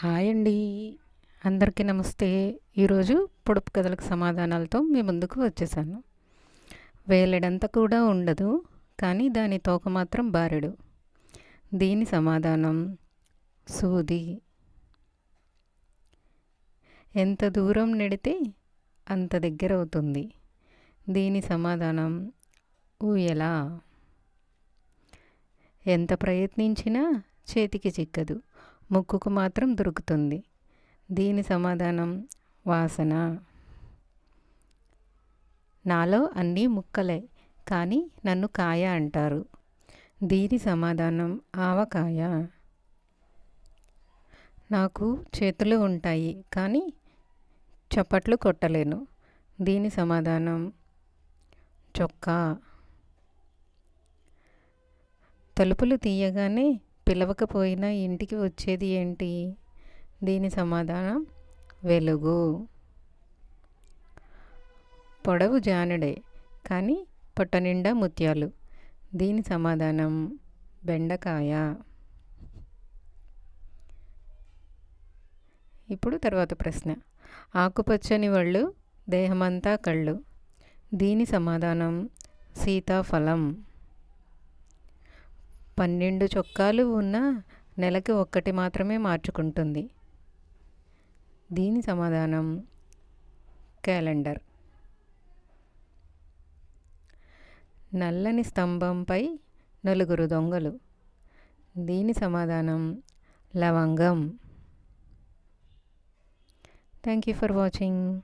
Hi అండి. అందరికీ నమస్తే. ఈరోజు పొడుపు కథలకు సమాధానాలతో మీ ముందుకు వచ్చేసాను. వేలెడంత కూడా ఉండదు కానీ దాని తోక మాత్రం బారెడు. దీని సమాధానం సూది. ఎంత దూరం నెడితే అంత దగ్గర అవుతుంది. దీని సమాధానం ఊయలా? ఎంత ప్రయత్నించినా చేతికి చిక్కదు. ముక్కుకు మాత్రం దొరుకుతుంది. దీని సమాధానం వాసన. నాలో అన్నీ ముక్కలే కానీ నన్ను కాయ అంటారు. దీని సమాధానం ఆవకాయ. నాకు చేతులు ఉంటాయి కానీ చప్పట్లు కొట్టలేను. దీని సమాధానం చొక్కా. తలుపులు తీయగానే పిలవకపోయినా ఇంటికి వచ్చేది ఏంటి? దీని సమాధానం వెలుగు. పొడవు జానడే కానీ పొట్ట నిండా ముత్యాలు. దీని సమాధానం బెండకాయ. ఇప్పుడు తర్వాత ప్రశ్న. ఆకుపచ్చని వాళ్ళు దేహమంతా కళ్ళు. దీని సమాధానం సీతాఫలం. పన్నెండు చొక్కాలు ఉన్న నెలకి ఒక్కటి మాత్రమే మార్చుకుంటుంది. దీని సమాధానం క్యాలెండర్. నల్లని స్తంభంపై నలుగురు దొంగలు. దీని సమాధానం లవంగం. Thank you for watching